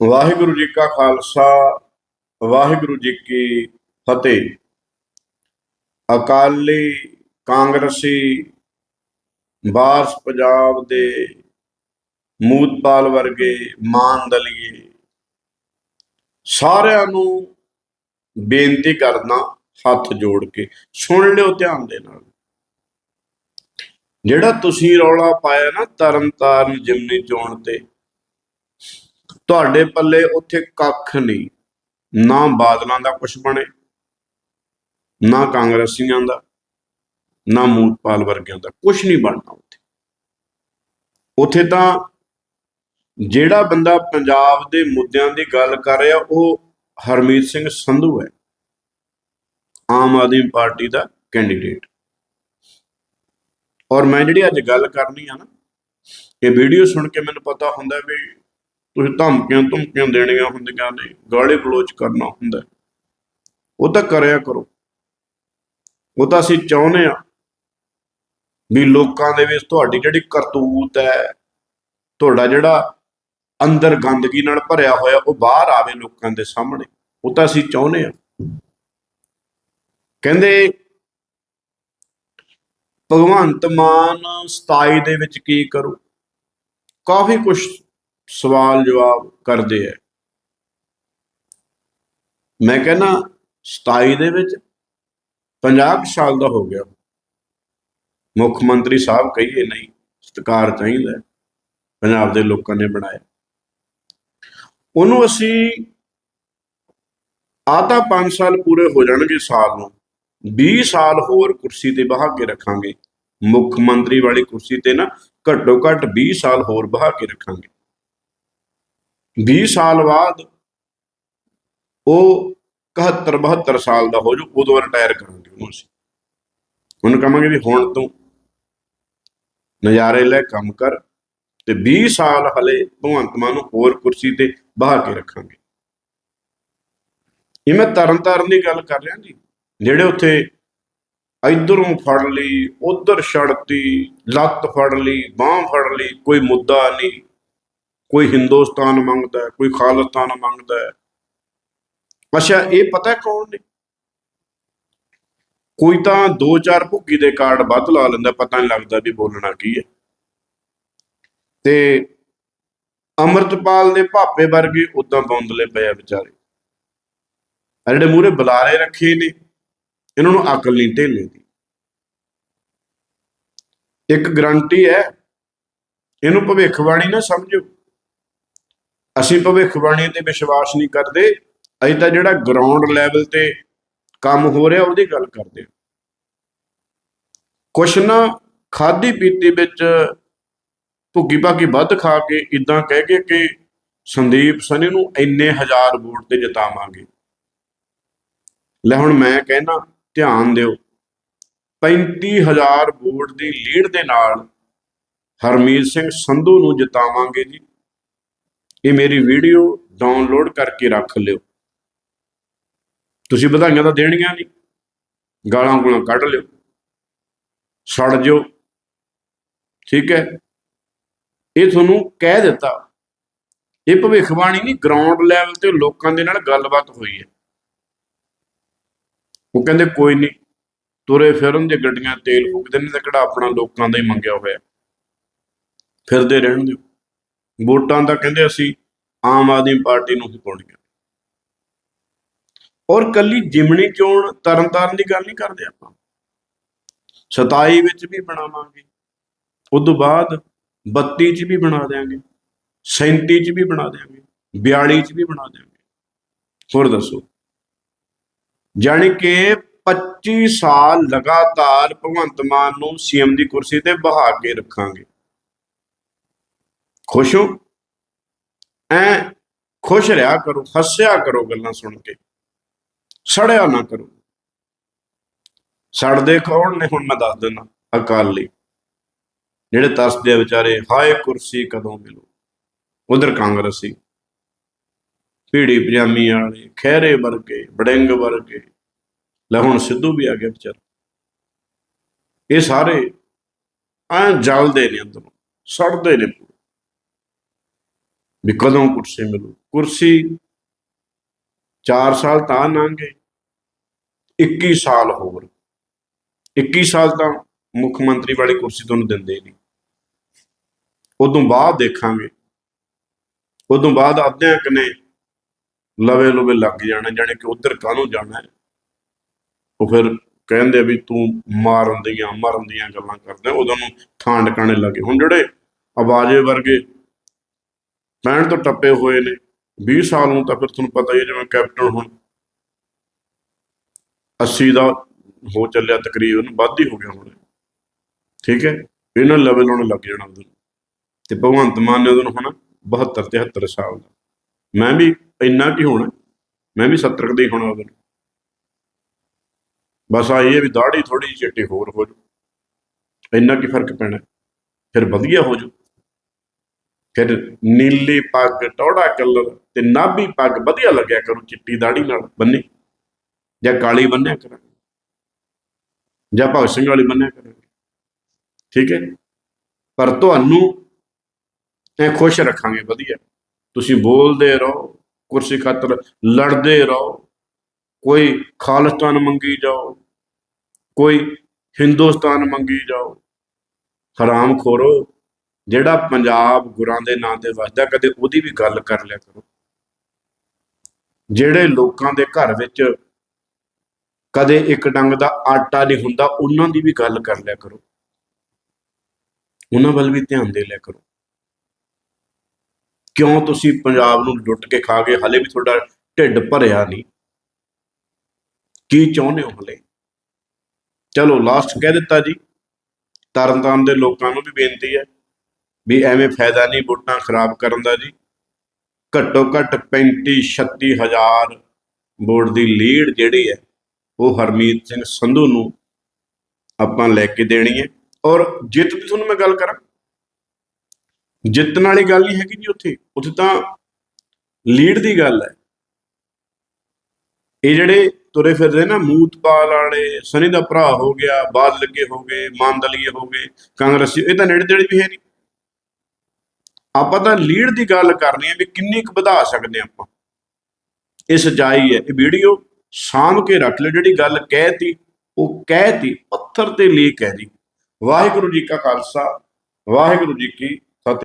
ਵਾਹਿਗੁਰੂ ਜੀ ਕਾ ਖਾਲਸਾ, ਵਾਹਿਗੁਰੂ ਜੀ ਕੀ ਫਤਿਹ। ਅਕਾਲੀ ਕਾਂਗਰਸੀ ਬਾਸ ਪੰਜਾਬ ਦੇ ਮੂਤਪਾਲ ਵਰਗੇ ਮਾਨ ਦਲੀਏ। ਸਾਰਿਆਂ ਨੂੰ ਬੇਨਤੀ ਕਰਨਾ ਹੱਥ ਜੋੜ ਕੇ, ਸੁਣ ਲਿਓ ਧਿਆਨ ਦੇ ਨਾਲ। ਜਿਹੜਾ ਤੁਸੀਂ ਰੌਲਾ ਪਾਇਆ ਨਾ ਤਰਨਤਾਰਨ ਜਿਮਨੀ ਚੋਣ ਤੇ ਤੁਹਾਡੇ ਪੱਲੇ ਉੱਥੇ ਕੱਖ ਨਹੀਂ, ਨਾ ਬਾਦਲਾਂ ਦਾ ਕੁਝ ਬਣੇ, ਨਾ ਕਾਂਗਰਸੀਆਂ ਦਾ, ਨਾ ਮੂਤਪਾਲ ਵਰਗਿਆਂ ਦਾ ਕੁਝ ਨਹੀਂ ਬਣਨਾ ਉੱਥੇ। ਉੱਥੇ ਤਾਂ ਜਿਹੜਾ ਬੰਦਾ ਪੰਜਾਬ ਦੇ ਮੁੱਦਿਆਂ ਦੀ ਗੱਲ ਕਰ ਰਿਹਾ, ਉਹ ਹਰਮੀਤ ਸਿੰਘ ਸੰਧੂ ਹੈ, ਆਮ ਆਦਮੀ ਪਾਰਟੀ ਦਾ ਕੈਂਡੀਡੇਟ। ਔਰ ਮੈਂ ਜਿਹੜੀ ਅੱਜ ਗੱਲ ਕਰਨੀ ਆ ਨਾ, ਇਹ ਵੀਡੀਓ ਸੁਣ ਕੇ ਮੈਨੂੰ ਪਤਾ ਹੁੰਦਾ ਵੀ ਤੁਸੀਂ ਧਮਕੀਆਂ ਧਮਕੀਆਂ ਦੇਣੀਆਂ ਹੁੰਦੀਆਂ ਨੇ, ਗਾਲੇ ਗਲੋਚ ਕਰਨਾ ਹੁੰਦਾ ਉਹ ਤਾਂ ਕਰਿਆ ਕਰੋ। ਉਹ ਤਾਂ ਅਸੀਂ ਚਾਹੁੰਦੇ ਆ ਵੀ ਲੋਕਾਂ ਦੇ ਵਿੱਚ ਤੁਹਾਡੀ ਜਿਹੜੀ ਕਰਤੂਤ ਹੈ, ਤੁਹਾਡਾ ਜਿਹੜਾ ਅੰਦਰ ਗੰਦਗੀ ਨਾਲ ਭਰਿਆ ਹੋਇਆ, ਉਹ ਬਾਹਰ ਆਵੇ ਲੋਕਾਂ ਦੇ ਸਾਹਮਣੇ। ਉਹ ਤਾਂ ਅਸੀਂ ਚਾਹੁੰਦੇ ਆ ਕਹਿੰਦੇ, ਭਗਵੰਤ ਮਾਨ 27 ਦੇ ਵਿੱਚ ਕੀ ਕਰੂ? ਕਾਫੀ ਕੁਝ ਸਵਾਲ ਜਵਾਬ ਕਰਦੇ ਆ। ਮੈਂ ਕਹਿੰਦਾ 27 ਦੇ ਵਿੱਚ 50 ਕੁ ਸਾਲ ਦਾ ਹੋ ਗਿਆ। ਮੁੱਖ ਮੰਤਰੀ ਸਾਹਿਬ ਕਹੀਏ ਨਹੀਂ, ਸਤਿਕਾਰ ਚਾਹੀਦਾ ਪੰਜਾਬ ਦੇ ਲੋਕਾਂ ਨੇ ਬਣਾਇਆ। ਉਹਨੂੰ ਅਸੀਂ ਆ ਤਾਂ 5 ਸਾਲ ਪੂਰੇ ਹੋ ਜਾਣਗੇ ਸਾਲ ਨੂੰ। 20 ਸਾਲ ਹੋਰ ਕੁਰਸੀ ਤੇ ਬਹਾ ਕੇ ਰੱਖਾਂਗੇ। ਮੁੱਖ ਮੰਤਰੀ ਵਾਲੀ ਕੁਰਸੀ ਤੇ ਨਾ ਘੱਟੋ ਘੱਟ 20 ਸਾਲ ਹੋਰ ਬਹਾ ਕੇ ਰੱਖਾਂਗੇ। 20 ਸਾਲ ਬਾਅਦ ਉਹ 71 72 ਸਾਲ ਦਾ ਹੋ ਜੂ ਉਦੋਂ ਰਿਟਾਇਰ ਕਰਾਂਗੇ ਉਹਨੂੰ ਅਸੀਂ। ਉਹਨੂੰ ਕਹਾਂਗੇ ਵੀ ਹੁਣ ਤੂੰ ਨਜ਼ਾਰੇ ਲੈ, ਕੰਮ ਕਰ ਤੇ 20 ਸਾਲ ਹਲੇ ਭਗਵੰਤ ਮਾਨ ਨੂੰ ਹੋਰ ਕੁਰਸੀ ਤੇ ਬਾਹ ਕੇ ਰੱਖਾਂਗੇ। ਇਹ ਮੈਂ ਤਰਨ ਤਾਰਨ ਦੀ ਗੱਲ ਕਰ ਰਿਹਾ ਜੀ, ਜਿਹੜੇ ਉੱਥੇ ਇਧਰੋਂ ਫੜ ਲਈ, ਉਧਰ ਛੜਤੀ ਲੱਤ ਫੜ ਲਈ, ਬਾਹ ਫੜ ਲਈ, ਕੋਈ ਮੁੱਦਾ ਨਹੀਂ। ਕੋਈ ਹਿੰਦੁਸਤਾਨ ਮੰਗਦਾ, ਕੋਈ ਖਾਲਿਸਤਾਨ ਮੰਗਦਾ। ਅੱਛਾ, ਇਹ ਪਤਾ ਕੌਣ ਨੇ? ਕੋਈ ਤਾਂ ਦੋ ਚਾਰ ਭੁੱਗੀ ਦੇ ਕਾਰਡ ਵੱਧ ਲਾ ਲੈਂਦਾ, ਪਤਾ ਨਹੀਂ ਲੱਗਦਾ ਵੀ ਬੋਲਣਾ ਕੀ ਹੈ। ਤੇ ਅਮਰਤਪਾਲ ਦੇ ਭਾਪੇ ਵਰਗੇ ਉਦਾਂ ਬੌਂਦਲੇ ਪਏ ਆ ਵਿਚਾਰੇ। ਆ ਜਿਹੜੇ ਮੂਰੇ ਬੁਲਾਰੇ ਰੱਖੇ ਨੇ, ਇਹਨਾਂ ਨੂੰ ਅਕਲ ਨਹੀਂ ਢੇਲੇ ਦੀ ਇੱਕ ਗਰੰਟੀ ਹੈ, ਇਹਨੂੰ ਭਵਿੱਖਬਾਣੀ ਨਾ ਸਮਝੋ। ਅਸੀਂ ਭਵਿੱਖਬਾਣੀ ਤੇ ਵਿਸ਼ਵਾਸ ਨਹੀਂ ਕਰਦੇ, ਅਸੀਂ ਤਾਂ ਜਿਹੜਾ ਗਰਾਊਂਡ ਲੈਵਲ ਤੇ ਕੰਮ ਹੋ ਰਿਹਾ, ਉਹਦੀ ਗੱਲ ਕਰਦੇ ਹਾਂ। ਕੁਛ ਨਾ ਖਾਦੀ ਪੀਤੀ ਵਿੱਚ ਭੁੱਗੀ ਭਾਗੀ ਵੱਧ ਖਾ ਕੇ ਇਦਾਂ ਕਹਿ ਕੇ ਕਿ ਸੰਦੀਪ ਸਨੀ ਨੂੰ ਇੰਨੇ ਹਜ਼ਾਰ ਵੋਟ ਤੇ ਜਿਤਾਵਾਂਗੇ। ਲੈ ਹੁਣ ਮੈਂ ਕਹਿਣਾ, ਧਿਆਨ ਦਿਓ 35000 ਵੋਟ ਦੀ ਲੀਡ ਦੇ ਨਾਲ ਹਰਮੀਤ ਸਿੰਘ ਸੰਧੂ ਨੂੰ ਜਿਤਾਵਾਂਗੇ ਜੀ। ਇਹ ਮੇਰੀ ਵੀਡੀਓ ਡਾਊਨਲੋਡ ਕਰਕੇ ਰੱਖ ਲਿਓ। ਤੁਸੀਂ ਵਧਾਈਆਂ ਤਾਂ ਦੇਣੀਆਂ ਨਹੀਂ। ਗਾਲਾਂ ਗੁਲਾਂ ਕੱਢ ਲਿਓ। ਸੜ ਜਿਓ। ਠੀਕ ਹੈ। ਇਹ ਤੁਹਾਨੂੰ ਕਹਿ ਦਿੱਤਾ। ਇਹ ਭਵਿੱਖਬਾਣੀ ਨਹੀਂ ਗਰਾਊਂਡ ਲੈਵਲ ਤੇ ਲੋਕਾਂ ਦੇ ਨਾਲ ਗੱਲਬਾਤ ਹੋਈ ਹੈ। ਉਹ ਕਹਿੰਦੇ, ਕੋਈ ਨਹੀਂ। ਤੁਰੇ ਫਿਰਨ ਦੇ ਗੱਡੀਆਂ ਤੇਲ ਫੂਕਦੇ ਨੇ ਤਾਂ ਕਿਹੜਾ ਆਪਣਾ ਲੋਕਾਂ ਦਾ ਹੀ ਮੰਗਿਆ ਹੋਇਆ। ਫਿਰਦੇ ਰਹਿਣ ਦਿਓ। ਵੋਟਾਂ ਤਾਂ ਕਹਿੰਦੇ ਅਸੀਂ ਆਮ ਆਦਮੀ ਪਾਰਟੀ ਨੂੰ ਹੀ ਪਾਉਣੀਆਂ। ਔਰ ਕੱਲੀ ਜਿਮਣੀ ਚੋਣ ਤਰਨਤਾਰਨ ਦੀ ਗੱਲ ਨਹੀਂ ਕਰਦੇ ਆਪਾਂ। 27 ਵਿੱਚ ਵੀ ਬਣਾਵਾਂਗੇ, ਉਸ ਤੋਂ ਬਾਅਦ 32 ਚ ਵੀ ਬਣਾ ਦੇਾਂਗੇ 37 ਚ ਵੀ ਬਣਾ ਦੇਾਂਗੇ 42 ਚ ਵੀ ਬਣਾ ਦੇਾਂਗੇ ਹੋਰ ਦੱਸੋ? ਜਾਣੀ ਕਿ 25 ਸਾਲ ਲਗਾਤਾਰ ਭਗਵੰਤ ਮਾਨ ਨੂੰ ਸੀਐਮ ਦੀ ਕੁਰਸੀ ਤੇ ਬਹਾ ਕੇ ਰੱਖਾਂਗੇ। ਖੁਸ਼ ਹੋ। ਐ ਖੁਸ਼ ਰਿਹਾ ਕਰੋ, ਹੱਸਿਆ ਕਰੋ ਗੱਲਾਂ ਸੁਣ ਕੇ। ਸੜਿਆ ਨਾ ਕਰੋ। ਸੜਦੇ ਕੌਣ ਨੇ ਹੁਣ ਮੈਂ ਦੱਸ ਦਿੰਦਾ ਅਕਾਲੀ। ਜਿਹੜੇ ਤਰਸਦੇ ਆ ਵਿਚਾਰੇ, ਹਾਏ ਕੁਰਸੀ ਕਦੋਂ ਮਿਲੂ? ਉਧਰ ਕਾਂਗਰਸੀ। ਭੀੜੀ ਪਜਾਮੀ ਵਾਲੇ, ਖਹਿਰੇ ਵਰਗੇ ਬੜਿੰਗ ਵਰਗੇ। ਲੈ ਹੁਣ ਸਿੱਧੂ ਵੀ ਆ ਗਿਆ ਵਿਚਾਰਾ। ਇਹ ਸਾਰੇ ਐ ਜਲਦੇ ਨੇ ਅੰਦਰੋਂ, ਸੜਦੇ ਨੇ ਵੀ ਕਦੋਂ ਕੁਰਸੀ ਮਿਲੂ? ਕੁਰਸੀ 4 ਸਾਲ ਤਾਂ ਲੰਘੇ। 21 ਸਾਲ ਹੋਰ। 21 ਸਾਲ ਤਾਂ ਮੁੱਖ ਮੰਤਰੀ ਵਾਲੀ ਕੁਰਸੀ ਤੁਹਾਨੂੰ ਦਿੰਦੇ ਨਹੀਂ। ਉਦੋਂ ਬਾਅਦ ਦੇਖਾਂਗੇ। ਉਦੋਂ ਬਾਅਦ ਅੱਧਿਆਂ ਕਨੇ ਲਵੇ ਲਵੇ ਲੱਗ ਜਾਣਾ, ਜਾਣੇ ਕਿ ਉਧਰ ਕਾਹਨੂੰ ਜਾਣਾ ਉਹ ਫਿਰ ਕਹਿੰਦੇ ਵੀ ਤੂੰ ਮਾਰਨ ਦੀਆਂ, ਮਰਨ ਦੀਆਂ ਗੱਲਾਂ ਕਰਦਾ, ਉਦੋਂ ਨੂੰ ਥਾਂ ਟਿਕਾਣੇ ਲੱਗੇ। ਹੁਣ ਜਿਹੜੇ ਆਵਾਜ਼ੇ ਵਰਗੇ ਪੈਣ ਤੋਂ ਟੱਪੇ ਹੋਏ ਨੇ। 20 ਸਾਲ ਨੂੰ ਤਾਂ ਫਿਰ ਤੁਹਾਨੂੰ ਪਤਾ ਹੀ ਹੈ ਜਿਵੇਂ ਕੈਪਟਨ ਹੁਣ 80 ਦਾ ਹੋ ਚੱਲਿਆ ਤਕਰੀਬਨ, ਵੱਧ ਹੀ ਹੋ ਗਿਆ ਹੁਣ। ਠੀਕ ਹੈ? ਇਹਨਾਂ ਲੈਵਲ ਲਾਉਣ ਲੱਗ ਜਾਣਾ ਉਦੋਂ। ਤੇ ਭਗਵੰਤ ਮਾਨ ਨੇ ਉਦੋਂ ਹੋਣਾ 72 73 ਸਾਲ ਦਾ। ਮੈਂ ਵੀ ਇੰਨਾ ਕੀ ਹੋਣਾ, ਮੈਂ ਵੀ 70 ਕੁ ਦਾ ਹੀ ਹੋਣਾ ਉਦੋਂ। ਬਸ ਆਈ ਹੈ ਵੀ ਦਾੜੀ ਥੋੜੀ ਜਿਹੀ ਚਿੱਟੀ ਹੋਰ ਹੋ ਜੂ ਇੰਨਾ ਕੀ ਫ਼ਰਕ ਪੈਣਾ, ਫਿਰ ਵਧੀਆ ਹੋ ਜੂ ਫਿਰ ਨੀਲੀ ਪੱਗ, ਟੌੜਾ ਕਲਰ ਤੇ ਨਾਭੀ ਪੱਗ ਵਧੀਆ ਲੱਗਿਆ ਕਰੂ, ਚਿੱਟੀ ਦਾੜੀ ਨਾਲ ਬੰਨੀ। ਜਾਂ ਕਾਲੀ ਬੰਨਿਆ ਕਰਾਂਗੇ। ਜਾਂ ਭਗਤ ਸਿੰਘ ਵਾਲੀ ਬੰਨਿਆ ਕਰਾਂਗੇ। ਠੀਕ ਹੈ? ਪਰ ਤੁਹਾਨੂੰ ਐ ਖੁਸ਼ ਰੱਖਾਂਗੇ, ਵਧੀਆ। ਤੁਸੀਂ ਬੋਲਦੇ ਰਹੋ, ਕੁਰਸੀ ਖਾਤਰ ਲੜਦੇ ਰਹੋ। ਕੋਈ ਖਾਲਿਸਤਾਨ ਮੰਗੀ ਜਾਓ, ਕੋਈ ਹਿੰਦੁਸਤਾਨ ਮੰਗੀ ਜਾਓ। ਹਰਾਮ ਖੋਰੋ ਜਿਹੜਾ ਪੰਜਾਬ ਗੁਰਾਂ ਦੇ ਨਾਂ ਤੇ ਵਸਦਾ, ਕਦੇ ਉਹਦੀ ਵੀ ਗੱਲ ਕਰ ਲਿਆ ਕਰੋ। ਜਿਹੜੇ ਲੋਕਾਂ ਦੇ ਘਰ ਵਿੱਚ ਕਦੇ ਇੱਕ ਡੰਗ ਦਾ ਆਟਾ ਨਹੀਂ ਹੁੰਦਾ, ਉਹਨਾਂ ਦੀ ਵੀ ਗੱਲ ਕਰ ਲਿਆ ਕਰੋ। ਉਹਨਾਂ ਵੱਲ ਵੀ ਧਿਆਨ ਦੇ ਲਿਆ ਕਰੋ। ਕਿਉਂ ਤੁਸੀਂ ਪੰਜਾਬ ਨੂੰ ਲੁੱਟ ਕੇ ਖਾ ਗਏ? ਹਲੇ ਵੀ ਤੁਹਾਡਾ ਢਿੱਡ ਭਰਿਆ ਨਹੀਂ। ਕੀ ਚਾਹੁੰਦੇ ਹੋ ਹਲੇ? ਚਲੋ ਲਾਸਟ ਕਹਿ ਦਿੱਤਾ ਜੀ। ਤਰਨਤਾਰਨ ਦੇ ਲੋਕਾਂ ਨੂੰ ਵੀ ਬੇਨਤੀ ਹੈ। ਵੀ ਐਵੇਂ ਫਾਇਦਾ ਨਹੀਂ ਵੋਟਾਂ ਖਰਾਬ ਕਰਨ ਦਾ ਜੀ। ਘੱਟੋ ਘੱਟ 35 36 ਹਜ਼ਾਰ ਵੋਟ ਦੀ ਲੀਡ ਜਿਹੜੀ ਹੈ, ਉਹ ਹਰਮੀਤ ਸਿੰਘ ਸੰਧੂ ਨੂੰ ਆਪਾਂ ਲੈ ਕੇ ਦੇਣੀ ਹੈ। ਔਰ ਜਿੱਤ ਦੀ ਤੁਹਾਨੂੰ ਮੈਂ ਗੱਲ ਕਰਾਂ, ਜਿੱਤਣ ਵਾਲੀ ਗੱਲ ਨਹੀਂ ਹੈਗੀ ਜੀ ਉੱਥੇ। ਉੱਥੇ ਤਾਂ ਲੀਡ ਦੀ ਗੱਲ ਹੈ। ਇਹ ਜਿਹੜੇ ਤੁਰੇ ਫਿਰਦੇ ਨਾ, ਮੂਤਪਾਲ ਵਾਲੇ, ਸਨੀ ਦਾ ਭਰਾ ਹੋ ਗਿਆ ਬਾਦ ਲੱਗੇ ਹੋ ਗਏ ਮਾਨਦਲੀਏ ਹੋ ਗਏ, ਕਾਂਗਰਸੀ ਇਹ ਤਾਂ ਨੇੜੇ ਤੇੜੇ ਵੀ ਹੈ ਨਹੀਂ। ਆਪਾਂ ਤਾਂ ਲੀਡ ਦੀ ਗੱਲ ਕਰਨੀ ਹੈ ਵੀ ਕਿੰਨੀ ਕੁ ਵਧਾ ਸਕਦੇ ਹਾਂ ਆਪਾਂ। ਇਹ ਸਚਾਈ ਹੈ, ਇਹ ਵੀਡੀਓ ਸਾਂਭ ਕੇ ਰੱਖ ਲੈ ਜਿਹੜੀ ਗੱਲ ਕਹਿਤੀ, ਉਹ ਕਹਿਤੀ, ਪੱਥਰ ਤੇ ਲੀਕ ਕਹਿ ਦੀ ਵਾਹਿਗੁਰੂ ਜੀ ਕਾ ਖਾਲਸਾ, ਵਾਹਿਗੁਰੂ ਜੀ ਕੀ